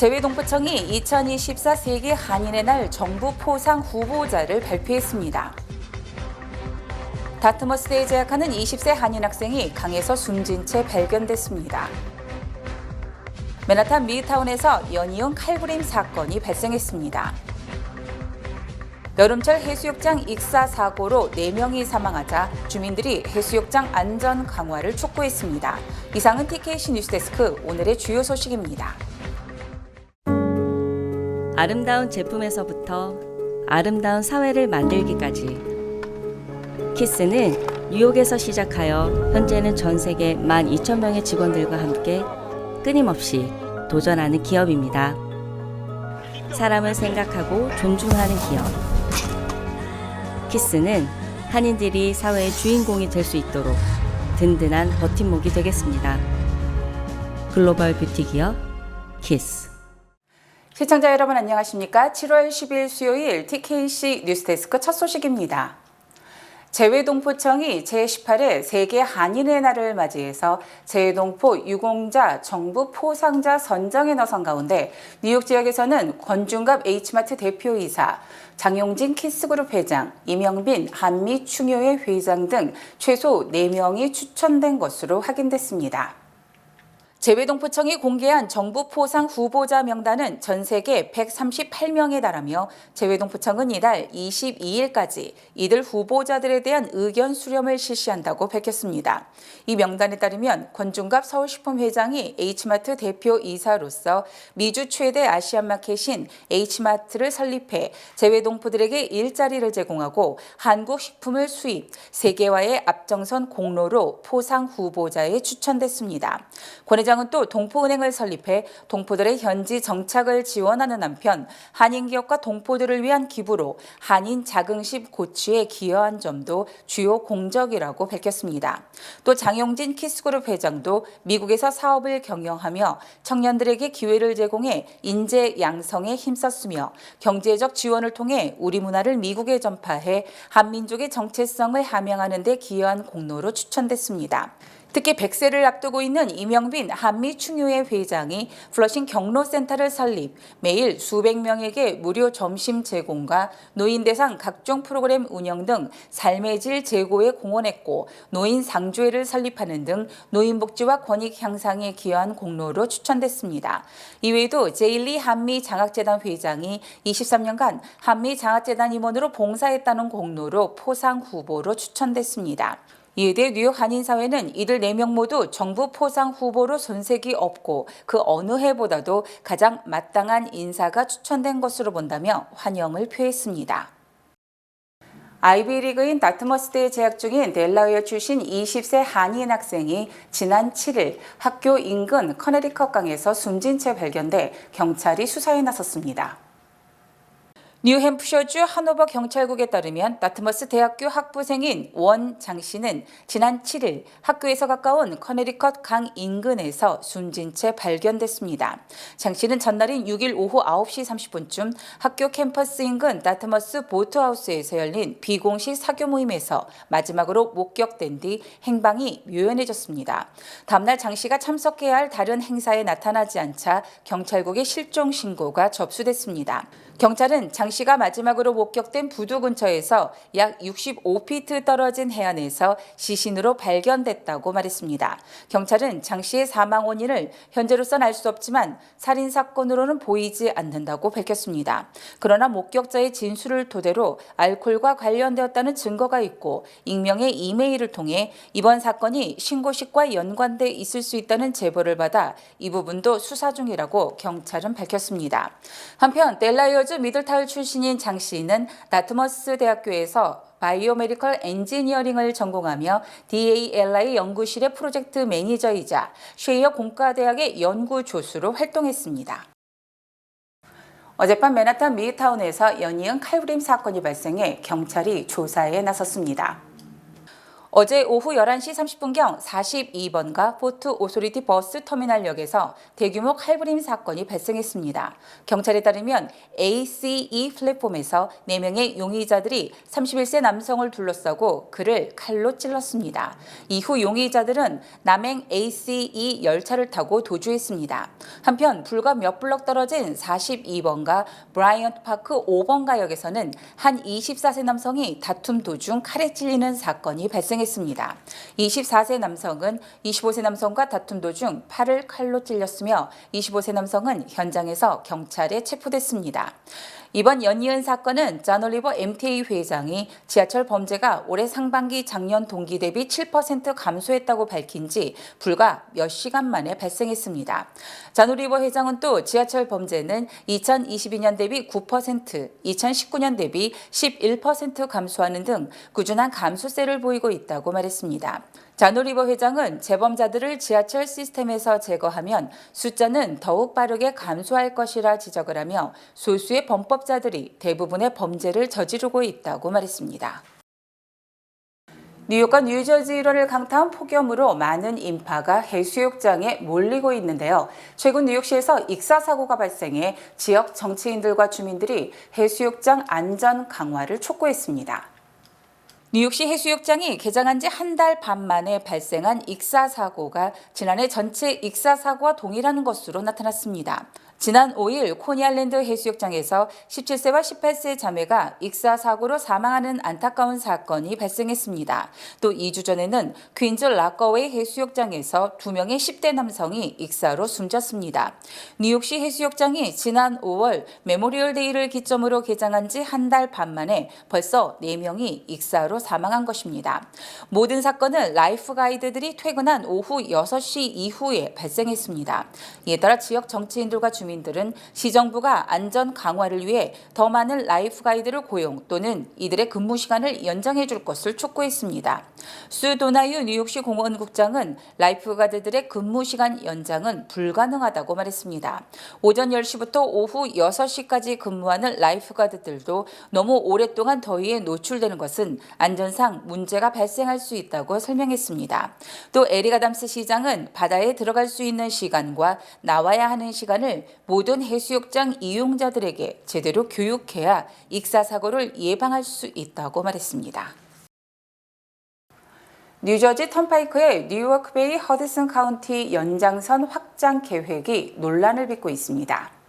재외동포청이 2024 세계 한인의 날 정부 포상 후보자를 발표했습니다. 다트머스대에 재학하는 20세 한인 학생이 강에서 숨진 채 발견됐습니다. 맨하탄 미타운에서 연이은 칼부림 사건이 발생했습니다. 여름철 해수욕장 익사 사고로 4명이 사망하자 주민들이 해수욕장 안전 강화를 촉구했습니다. 이상은 TKC 뉴스데스크 오늘의 주요 소식입니다. 아름다운 제품에서부터 아름다운 사회를 만들기까지 키스는 뉴욕에서 시작하여 현재는 전 세계 12,000명의 직원들과 함께 끊임없이 도전하는 기업입니다. 사람을 생각하고 존중하는 기업. 키스는 한인들이 사회의 주인공이 될 수 있도록 든든한 버팀목이 되겠습니다. 글로벌 뷰티 기업 키스. 시청자 여러분 안녕하십니까? 7월 10일 수요일 TKC 뉴스데스크 첫 소식입니다. 재외동포청이 제18회 세계 한인의 날을 맞이해서 재외동포 유공자 정부 포상자 선정에 나선 가운데 뉴욕 지역에서는 권중갑 H마트 대표이사, 장용진 키스그룹 회장, 이명빈 한미 충효회 회장 등 최소 4명이 추천된 것으로 확인됐습니다. 재외동포청이 공개한 정부 포상 후보자 명단은 전 세계 138명에 달하며 재외동포청은 이달 22일까지 이들 후보자들에 대한 의견 수렴을 실시한다고 밝혔습니다. 이 명단에 따르면 권중갑 서울식품 회장이 H마트 대표 이사로서 미주 최대 아시안 마켓인 H마트를 설립해 재외동포들에게 일자리를 제공하고 한국 식품을 수입, 세계화의 앞정선 공로로 포상 후보자에 추천됐습니다. 권 회장 은 또 동포은행을 설립해 동포들의 현지 정착을 지원하는 한편 한인 기업과 동포들을 위한 기부로 한인 자긍심 고취에 기여한 점도 주요 공적이라고 밝혔습니다. 또 장용진 키스그룹 회장도 미국에서 사업을 경영하며 청년들에게 기회를 제공해 인재 양성에 힘썼으며 경제적 지원을 통해 우리 문화를 미국에 전파해 한민족의 정체성을 함양하는 데 기여한 공로로 추천됐습니다. 특히 100세를 앞두고 있는 이명빈 한미충효회 회장이 플러싱 경로센터를 설립, 매일 수백 명에게 무료 점심 제공과 노인 대상 각종 프로그램 운영 등 삶의 질 제고에 공헌했고 노인 상주회를 설립하는 등 노인 복지와 권익 향상에 기여한 공로로 추천됐습니다. 이외에도 제일리 한미 장학재단 회장이 23년간 한미 장학재단 임원으로 봉사했다는 공로로 포상 후보로 추천됐습니다. 이에 대해 뉴욕 한인사회는 이들 4명 모두 정부 포상 후보로 손색이 없고 그 어느 해보다도 가장 마땅한 인사가 추천된 것으로 본다며 환영을 표했습니다. 아이비리그인 다트머스대에 재학 중인 델라웨어 출신 20세 한인 학생이 지난 7일 학교 인근 커네리컷 강에서 숨진 채 발견돼 경찰이 수사에 나섰습니다. 뉴햄프셔주 하노버 경찰국에 따르면 다트머스 대학교 학부생인 원 장 씨는 지난 7일 학교에서 가까운 커네리컷 강 인근에서 숨진 채 발견됐습니다. 장 씨는 전날인 6일 오후 9시 30분쯤 학교 캠퍼스 인근 다트머스 보트하우스에서 열린 비공식 사교 모임에서 마지막으로 목격된 뒤 행방이 묘연해졌습니다. 다음날 장 씨가 참석해야 할 다른 행사에 나타나지 않자 경찰국에 실종 신고가 접수됐습니다. 경찰은 장 씨가 마지막으로 목격된 부두 근처에서 약 65피트 떨어진 해안에서 시신으로 발견됐다고 말했습니다. 경찰은 장 씨의 사망 원인을 현재로선 알 수 없지만 살인 사건으로는 보이지 않는다고 밝혔습니다. 그러나 목격자의 진술을 토대로 알코올과 관련되었다는 증거가 있고 익명의 이메일을 통해 이번 사건이 신고식과 연관돼 있을 수 있다는 제보를 받아 이 부분도 수사 중이라고 경찰은 밝혔습니다. 한편 델라이어 즈 미들타울 출신인 장 씨는 나트머스 대학교에서 바이오메디컬 엔지니어링을 전공하며 DALI 연구실의 프로젝트 매니저이자 쉐이어 공과대학의 연구 조수로 활동했습니다. 어젯밤 맨하탄 미타운에서 연이은 칼부림 사건이 발생해 경찰이 조사에 나섰습니다. 어제 오후 11시 30분경 42번가 포트 오소리티 버스 터미널역에서 대규모 칼부림 사건이 발생했습니다. 경찰에 따르면 ACE 플랫폼에서 4명의 용의자들이 31세 남성을 둘러싸고 그를 칼로 찔렀습니다. 이후 용의자들은 남행 ACE 열차를 타고 도주했습니다. 한편 불과 몇 블럭 떨어진 42번가 브라이언트 파크 5번가역에서는 한 24세 남성이 다툼 도중 칼에 찔리는 사건이 발생했습니다. 24세 남성은 25세 남성과 다툼 도중 팔을 칼로 찔렸으며 25세 남성은 현장에서 경찰에 체포됐습니다. 이번 연이은 사건은 잔 올리버 MTA 회장이 지하철 범죄가 올해 상반기 작년 동기 대비 7% 감소했다고 밝힌 지 불과 몇 시간 만에 발생했습니다. 잔 올리버 회장은 또 지하철 범죄는 2022년 대비 9%, 2019년 대비 11% 감소하는 등 꾸준한 감소세를 보이고 있다고 말했습니다. 자노리버 회장은 재범자들을 지하철 시스템에서 제거하면 숫자는 더욱 빠르게 감소할 것이라 지적을 하며 소수의 범법자들이 대부분의 범죄를 저지르고 있다고 말했습니다. 뉴욕과 뉴저지 일원을 강타한 폭염으로 많은 인파가 해수욕장에 몰리고 있는데요. 최근 뉴욕시에서 익사 사고가 발생해 지역 정치인들과 주민들이 해수욕장 안전 강화를 촉구했습니다. 뉴욕시 해수욕장이 개장한 지 한 달 반 만에 발생한 익사 사고가 지난해 전체 익사 사고와 동일한 것으로 나타났습니다. 지난 5일 코니알랜드 해수욕장에서 17세와 18세 자매가 익사 사고로 사망하는 안타까운 사건이 발생했습니다. 또 2주 전에는 퀸즈 락거웨이 해수욕장에서 2명의 10대 남성이 익사로 숨졌습니다. 뉴욕시 해수욕장이 지난 5월 메모리얼 데이를 기점으로 개장한 지 한 달 반 만에 벌써 4명이 익사로 사망한 것입니다. 모든 사건은 라이프 가이드들이 퇴근한 오후 6시 이후에 발생했습니다. 이에 따라 지역 정치인들과 주민들은 시정부가 안전 강화를 위해 더 많은 라이프 가이드를 고용 또는 이들의 근무 시간을 연장해 줄 것을 촉구했습니다. 수 도나유 뉴욕시 공원국장은 라이프 가이드들의 근무 시간 연장은 불가능하다고 말했습니다. 오전 10시부터 오후 6시까지 근무하는 라이프 가이드들도 너무 오랫동안 더위에 노출되는 것은 안 전상 문제가 발생할 수 있다고 설명했습니다. 또 에리가담스 시장은 바다에 들어갈 수 있는 시간과 나와야 하는 시간을 모든 해수욕장 이용자들에게 제대로 교육해야 익사 사고를 예방할 수 있다고 말했습니다. 뉴저지 턴파이크의 뉴워크베이 허드슨 카운티 연장선 확장 계획이 논란을 빚고 있습니다.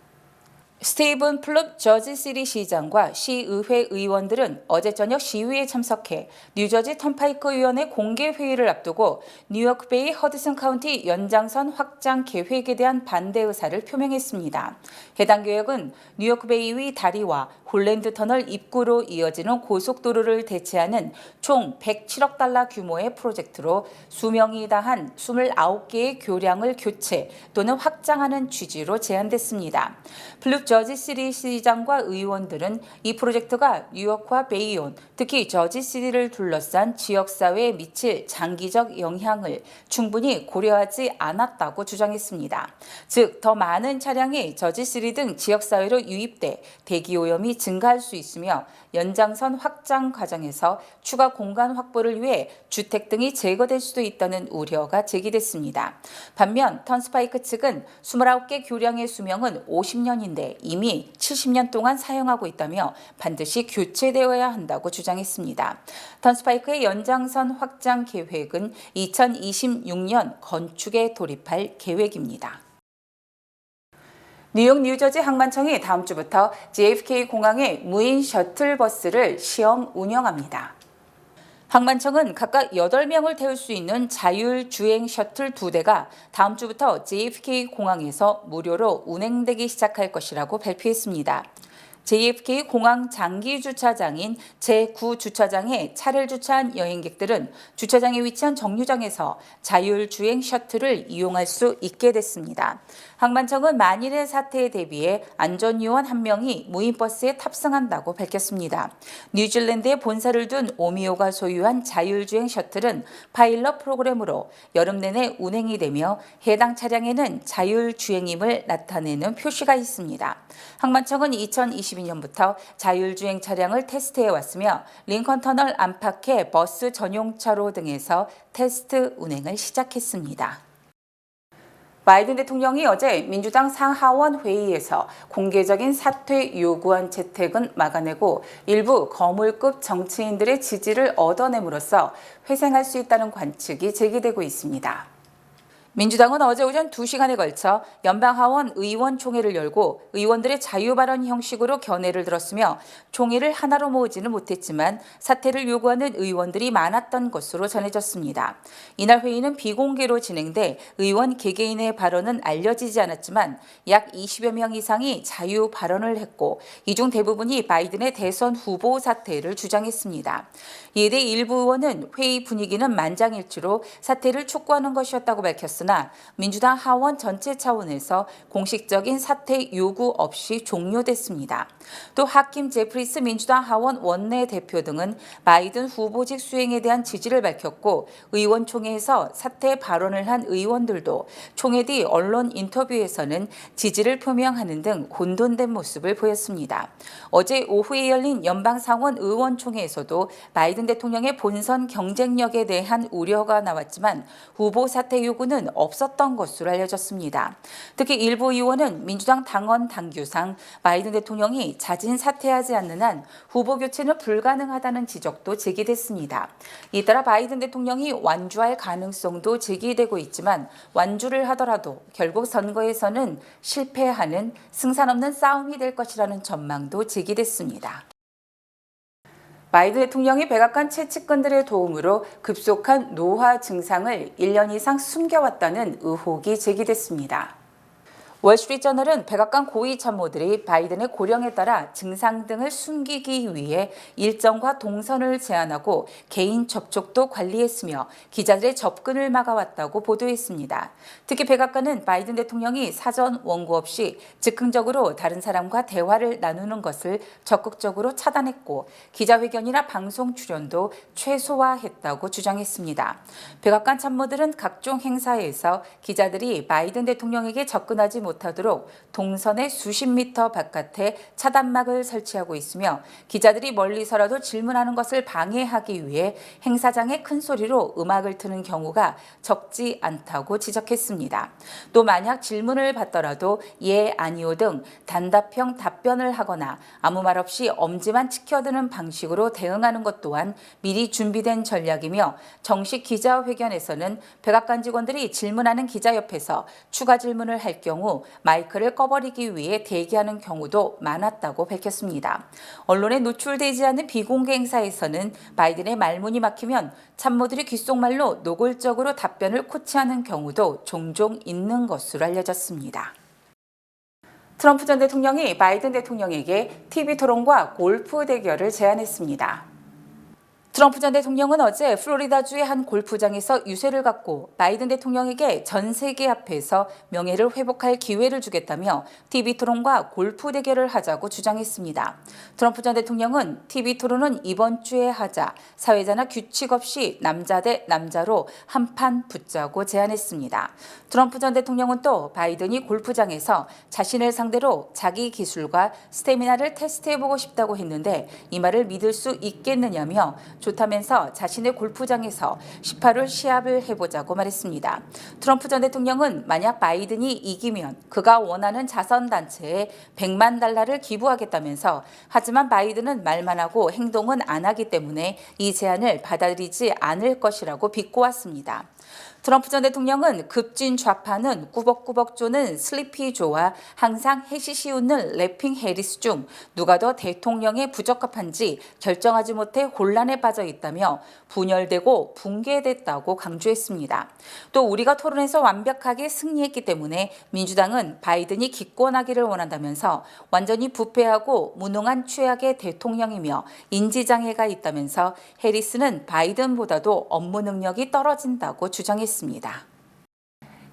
스티븐 플룹 저지시리 시장과 시의회 의원들은 어제 저녁 시위에 참석해 뉴저지 턴파이크 위원회 공개 회의를 앞두고 뉴욕베이 허드슨 카운티 연장선 확장 계획에 대한 반대 의사를 표명했습니다. 해당 계획은 뉴욕베이 위 다리와 홀랜드 터널 입구로 이어지는 고속도로를 대체하는 총 107억 달러 규모의 프로젝트로 수명이 다한 29개의 교량을 교체 또는 확장하는 취지로 제안됐습니다. 플룹 저지 시리 시장과 의원들은 이 프로젝트가 뉴욕과 베이온, 특히 저지 시리를 둘러싼 지역 사회에 미칠 장기적 영향을 충분히 고려하지 않았다고 주장했습니다. 즉, 더 많은 차량이 저지 시리 등 지역 사회로 유입돼 대기 오염이 증가할 수 있으며 연장선 확장 과정에서 추가 공간 확보를 위해 주택 등이 제거될 수도 있다는 우려가 제기됐습니다. 반면 턴스파이크 측은 29개 교량의 수명은 50년인데 이미 70년 동안 사용하고 있다며 반드시 교체되어야 한다고 주장했습니다. 턴스파이크의 연장선 확장 계획은 2026년 건축에 돌입할 계획입니다. 뉴욕 뉴저지 항만청이 다음 주부터 JFK 공항에 무인 셔틀버스를 시험 운영합니다. 항만청은 각각 8명을 태울 수 있는 자율 주행 셔틀 두 대가 다음 주부터 JFK 공항에서 무료로 운행되기 시작할 것이라고 발표했습니다. JFK 공항 장기 주차장인 제9 주차장에 차를 주차한 여행객들은 주차장에 위치한 정류장에서 자율 주행 셔틀을 이용할 수 있게 됐습니다. 항만청은 만일의 사태에 대비해 안전요원 한 명이 무인버스에 탑승한다고 밝혔습니다. 뉴질랜드에 본사를 둔 오미오가 소유한 자율주행 셔틀은 파일럿 프로그램으로 여름 내내 운행이 되며 해당 차량에는 자율주행임을 나타내는 표시가 있습니다. 항만청은 2022년부터 자율주행 차량을 테스트해 왔으며 링컨 터널 안팎의 버스 전용차로 등에서 테스트 운행을 시작했습니다. 바이든 대통령이 어제 민주당 상하원 회의에서 공개적인 사퇴 요구안 채택은 막아내고 일부 거물급 정치인들의 지지를 얻어냄으로써 회생할 수 있다는 관측이 제기되고 있습니다. 민주당은 어제 오전 2시간에 걸쳐 연방하원 의원총회를 열고 의원들의 자유발언 형식으로 견해를 들었으며 총회를 하나로 모으지는 못했지만 사퇴를 요구하는 의원들이 많았던 것으로 전해졌습니다. 이날 회의는 비공개로 진행돼 의원 개개인의 발언은 알려지지 않았지만 약 20여 명 이상이 자유 발언을 했고 이 중 대부분이 바이든의 대선 후보 사퇴를 주장했습니다. 이에 대해 일부 의원은 회의 분위기는 만장일치로 사퇴를 촉구하는 것이었다고 밝혔 으나 민주당 하원 전체 차원에서 공식적인 사퇴 요구 없이 종료됐습니다. 또 하킴 제프리스 민주당 하원 원내 대표 등은 바이든 후보직 수행에 대한 지지를 밝혔고 의원총회에서 사퇴 발언을 한 의원들도 총회 뒤 언론 인터뷰에서는 지지를 표명하는 등 혼돈된 모습을 보였습니다. 어제 오후에 열린 연방 상원 의원총회에서도 바이든 대통령의 본선 경쟁력에 대한 우려가 나왔지만 후보 사퇴 요구는 없었던 것으로 알려졌습니다. 특히 일부 의원은 민주당 당원 당규상 바이든 대통령이 자진 사퇴하지 않는 한 후보 교체는 불가능하다는 지적도 제기됐습니다. 이 따라 바이든 대통령이 완주할 가능성도 제기되고 있지만 완주를 하더라도 결국 선거에서는 실패하는 승산 없는 싸움이 될 것이라는 전망도 제기됐습니다. 바이든 대통령이 백악관 채찍건들의 도움으로 급속한 노화 증상을 1년 이상 숨겨왔다는 의혹이 제기됐습니다. 월스트리트저널은 백악관 고위 참모들이 바이든의 고령에 따라 증상 등을 숨기기 위해 일정과 동선을 제한하고 개인 접촉도 관리했으며 기자들의 접근을 막아왔다고 보도했습니다. 특히 백악관은 바이든 대통령이 사전 원고 없이 즉흥적으로 다른 사람과 대화를 나누는 것을 적극적으로 차단했고 기자회견이나 방송 출연도 최소화했다고 주장했습니다. 백악관 참모들은 각종 행사에서 기자들이 바이든 대통령에게 접근하지 못 못하도록 동선의 수십 미터 바깥에 차단막을 설치하고 있으며 기자들이 멀리서라도 질문하는 것을 방해하기 위해 행사장에 큰 소리로 음악을 트는 경우가 적지 않다고 지적했습니다. 또 만약 질문을 받더라도 예, 아니오 등 단답형 답변을 하거나 아무 말 없이 엄지만 치켜드는 방식으로 대응하는 것 또한 미리 준비된 전략이며 정식 기자회견에서는 백악관 직원들이 질문하는 기자 옆에서 추가 질문을 할 경우 마이크를 꺼버리기 위해 대기하는 경우도 많았다고 밝혔습니다. 언론에 노출되지 않은 비공개 행사에서는 바이든의 말문이 막히면 참모들이 귓속말로 노골적으로 답변을 코치하는 경우도 종종 있는 것으로 알려졌습니다. 트럼프 전 대통령이 바이든 대통령에게 TV 토론과 골프 대결을 제안했습니다. 트럼프 전 대통령은 어제 플로리다주의 한 골프장에서 유세를 갖고 바이든 대통령에게 전 세계 앞에서 명예를 회복할 기회를 주겠다며 TV 토론과 골프 대결을 하자고 주장했습니다. 트럼프 전 대통령은 TV 토론은 이번 주에 하자 사회자나 규칙 없이 남자 대 남자로 한 판 붙자고 제안했습니다. 트럼프 전 대통령은 또 바이든이 골프장에서 자신을 상대로 자기 기술과 스태미나를 테스트해보고 싶다고 했는데 이 말을 믿을 수 있겠느냐며 좋다면서 자신의 골프장에서 18홀 시합을 해보자고 말했습니다. 트럼프 전 대통령은 만약 바이든이 이기면 그가 원하는 자선단체에 100만 달러를 기부하겠다면서 하지만 바이든은 말만 하고 행동은 안 하기 때문에 이 제안을 받아들이지 않을 것이라고 비꼬았습니다. 트럼프 전 대통령은 급진 좌파는 꾸벅꾸벅 조는 슬리피 조와 항상 해시시 웃는 래핑 해리스 중 누가 더 대통령에 부적합한지 결정하지 못해 혼란에 빠져 있다며 분열되고 붕괴됐다고 강조했습니다. 또 우리가 토론에서 완벽하게 승리했기 때문에 민주당은 바이든이 기권하기를 원한다면서 완전히 부패하고 무능한 최악의 대통령이며 인지장애가 있다면서 해리스는 바이든보다도 업무 능력이 떨어진다고 주장했습니다.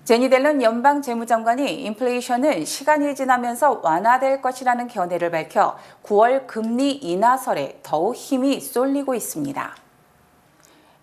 제니 델런 연방 재무장관이 인플레이션은 시간이 지나면서 완화될 것이라는 견해를 밝혀 9월 금리 인하설에 더욱 힘이 쏠리고 있습니다.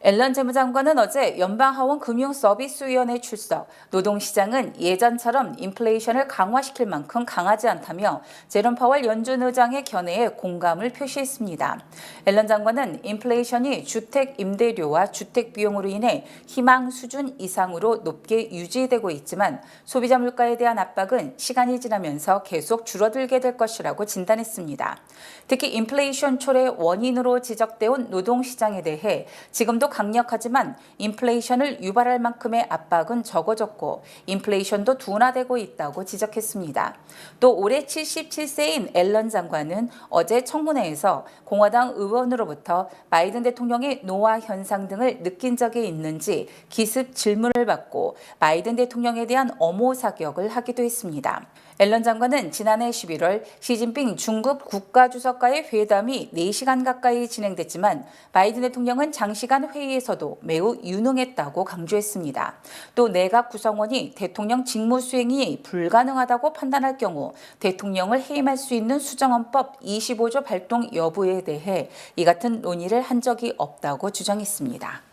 앨런 재무장관은 어제 연방하원 금융서비스위원회 출석, 노동시장은 예전처럼 인플레이션을 강화시킬 만큼 강하지 않다며 제롬 파월 연준 의장의 견해에 공감을 표시했습니다. 앨런 장관은 인플레이션이 주택 임대료와 주택 비용으로 인해 희망 수준 이상으로 높게 유지되고 있지만 소비자 물가에 대한 압박은 시간이 지나면서 계속 줄어들게 될 것이라고 진단했습니다. 특히 인플레이션 초래 원인으로 지적돼 온 노동시장에 대해 지금도 강력하지만 인플레이션을 유발할 만큼의 압박은 적어졌고 인플레이션도 둔화되고 있다고 지적했습니다. 또 올해 77세인 앨런 장관은 어제 청문회에서 공화당 의원으로부터 바이든 대통령의 노화 현상 등을 느낀 적이 있는지 기습 질문을 받고 바이든 대통령에 대한 엄호 사격을 하기도 했습니다. 앨런 장관은 지난해 11월 시진핑 중국 국가주석과의 회담이 4시간 가까이 진행됐지만 바이든 대통령은 장시간 회의에서도 매우 유능했다고 강조했습니다. 또 내각 구성원이 대통령 직무 수행이 불가능하다고 판단할 경우 대통령을 해임할 수 있는 수정헌법 25조 발동 여부에 대해 이 같은 논의를 한 적이 없다고 주장했습니다.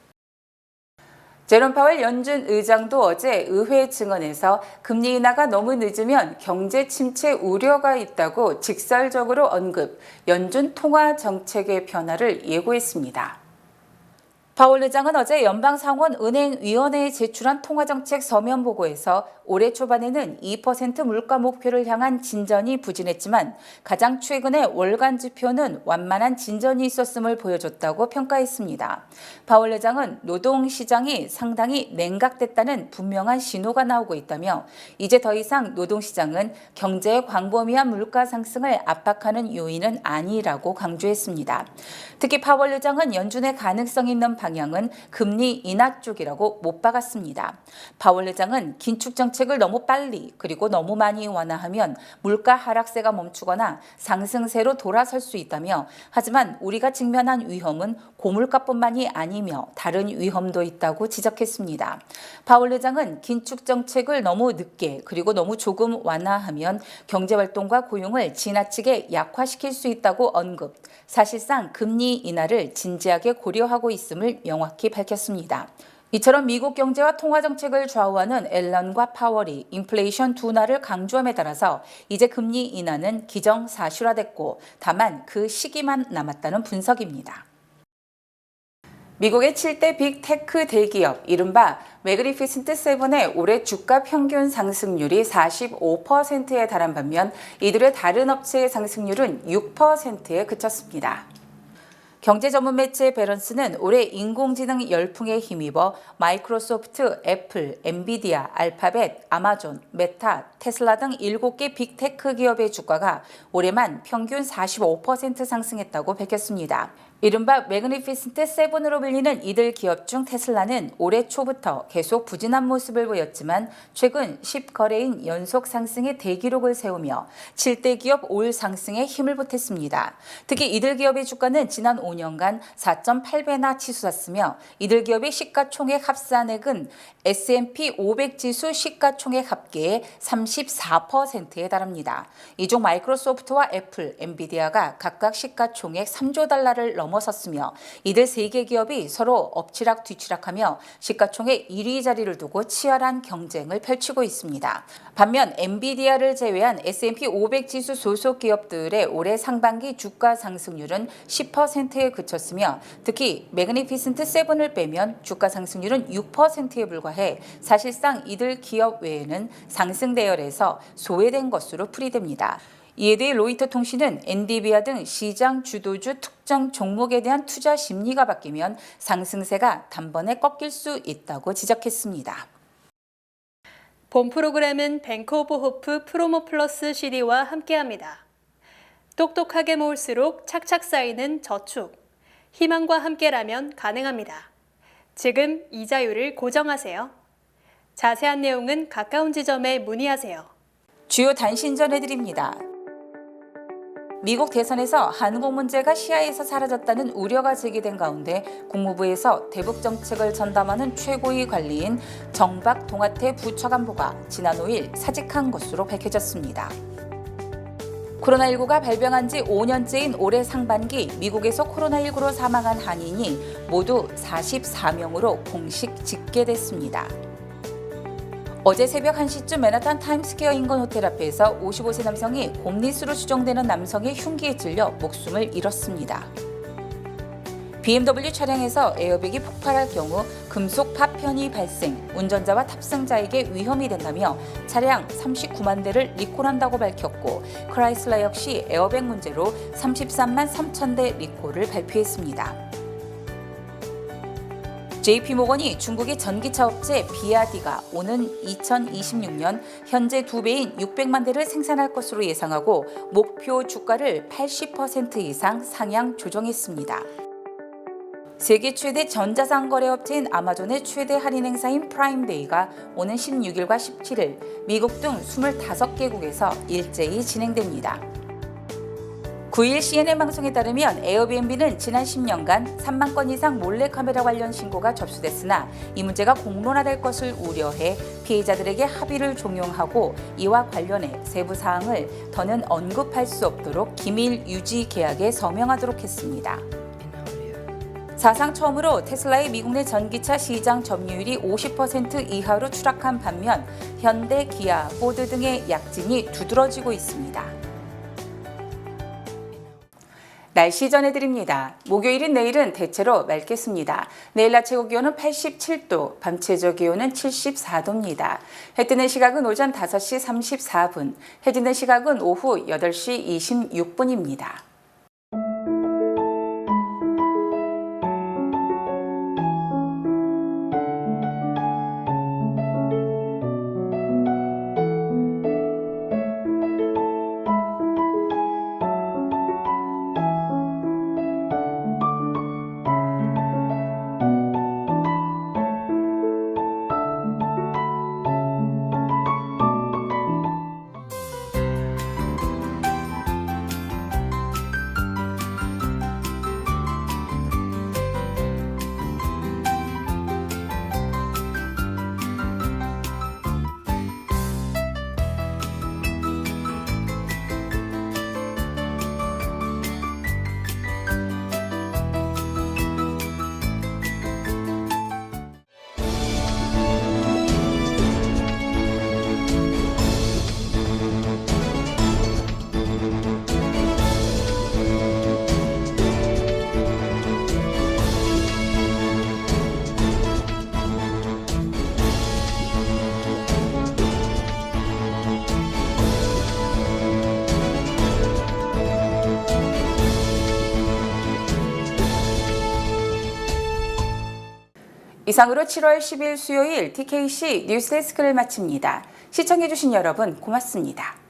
제롬 파월 연준 의장도 어제 의회 증언에서 금리 인하가 너무 늦으면 경제 침체 우려가 있다고 직설적으로 언급, 연준 통화 정책의 변화를 예고했습니다. 파월 의장은 어제 연방상원 은행위원회에 제출한 통화정책 서면 보고에서 올해 초반에는 2% 물가 목표를 향한 진전이 부진했지만 가장 최근의 월간 지표는 완만한 진전이 있었음을 보여줬다고 평가했습니다. 파월 의장은 노동시장이 상당히 냉각됐다는 분명한 신호가 나오고 있다며 이제 더 이상 노동시장은 경제의 광범위한 물가 상승을 압박하는 요인은 아니라고 강조했습니다. 특히 파월 의장은 연준의 가능성 있는 방향은 금리 인하 쪽이라고 못 박았습니다. 파월 의장은 긴축 정책을 너무 빨리 그리고 너무 많이 완화하면 물가 하락세가 멈추거나 상승세로 돌아설 수 있다며 하지만 우리가 직면한 위험은 고물가뿐만이 아니며 다른 위험도 있다고 지적했습니다. 파월 의장은 긴축 정책을 너무 늦게 그리고 너무 조금 완화하면 경제 활동과 고용을 지나치게 약화시킬 수 있다고 언급. 사실상 금리 인하를 진지하게 고려하고 있음을 명확히 밝혔습니다. 이처럼 미국 경제와 통화 정책을 좌우하는 앨런과 파월이 인플레이션 둔화를 강조함에 따라서 이제 금리 인하는 기정사실화됐고 다만 그 시기만 남았다는 분석입니다. 미국의 7대 빅테크 대기업 이른바 매그리피센트 세븐의 올해 주가 평균 상승률이 45%에 달한 반면 이들의 다른 업체의 상승률은 6%에 그쳤습니다. 경제 전문 매체 베런스는 올해 인공지능 열풍에 힘입어 마이크로소프트, 애플, 엔비디아, 알파벳, 아마존, 메타, 테슬라 등 7개 빅테크 기업의 주가가 올해만 평균 45% 상승했다고 밝혔습니다. 이른바 매그니피센트 세븐으로 불리는 이들 기업 중 테슬라는 올해 초부터 계속 부진한 모습을 보였지만 최근 10거래인 연속 상승의 대기록을 세우며 7대 기업 올 상승에 힘을 보탰습니다. 특히 이들 기업의 주가는 지난 5년간 4.8배나 치솟았으며 이들 기업의 시가총액 합산액은 S&P 500 지수 시가총액 합계의 34%에 달합니다. 이 중 마이크로소프트와 애플, 엔비디아가 각각 시가총액 3조 달러를 넘어 넘어섰으며 이들 세 개 기업이 서로 엎치락 뒤치락하며 시가총액 1위 자리를 두고 치열한 경쟁을 펼치고 있습니다. 반면 엔비디아를 제외한 S&P 500 지수 소속 기업들의 올해 상반기 주가 상승률은 10%에 그쳤으며 특히 매그니피센트 세븐을 빼면 주가 상승률은 6%에 불과해 사실상 이들 기업 외에는 상승 대열에서 소외된 것으로 풀이됩니다. 이에 대해 로이터 통신은 엔디비아 등 시장 주도주 특정 종목에 대한 투자 심리가 바뀌면 상승세가 단번에 꺾일 수 있다고 지적했습니다. 본 프로그램은 뱅크 오브 호프 프로모 플러스 CD와 함께합니다. 똑똑하게 모을수록 착착 쌓이는 저축. 희망과 함께라면 가능합니다. 지금 이자율을 고정하세요. 자세한 내용은 가까운 지점에 문의하세요. 주요 단신 전해드립니다. 미국 대선에서 한국 문제가 시야에서 사라졌다는 우려가 제기된 가운데 국무부에서 대북 정책을 전담하는 최고위 관리인 정박 동아태 부처간부가 지난 5일 사직한 것으로 밝혀졌습니다. 코로나19가 발병한 지 5년째인 올해 상반기 미국에서 코로나19로 사망한 한인이 모두 44명으로 공식 집계됐습니다. 어제 새벽 1시쯤 맨하탄 타임스퀘어 인근 호텔 앞에서 55세 남성이 곰리스로 추정되는 남성의 흉기에 찔려 목숨을 잃었습니다. BMW 차량에서 에어백이 폭발할 경우 금속 파편이 발생, 운전자와 탑승자에게 위험이 된다며 차량 39만 대를 리콜한다고 밝혔고 크라이슬라 역시 에어백 문제로 33만 3천 대 리콜을 발표했습니다. JP모건이 중국의 전기차 업체 비아디가 오는 2026년 현재 두 배인 600만 대를 생산할 것으로 예상하고 목표 주가를 80% 이상 상향 조정했습니다. 세계 최대 전자상 거래 업체인 아마존의 최대 할인 행사인 프라임데이가 오는 16일과 17일 미국 등 25개국에서 일제히 진행됩니다. 9일 CNN 방송에 따르면 에어비앤비는 지난 10년간 3만 건 이상 몰래카메라 관련 신고가 접수됐으나 이 문제가 공론화될 것을 우려해 피해자들에게 합의를 종용하고 이와 관련해 세부 사항을 더는 언급할 수 없도록 기밀 유지 계약에 서명하도록 했습니다. 사상 처음으로 테슬라의 미국 내 전기차 시장 점유율이 50% 이하로 추락한 반면 현대, 기아, 포드 등의 약진이 두드러지고 있습니다. 날씨 전해드립니다. 목요일인 내일은 대체로 맑겠습니다. 내일 낮 최고 기온은 87도, 밤 최저 기온은 74도입니다. 해 뜨는 시각은 오전 5시 34분, 해 지는 시각은 오후 8시 26분입니다. 이상으로 7월 10일 수요일 TKC 뉴스데스크를 마칩니다. 시청해주신 여러분 고맙습니다.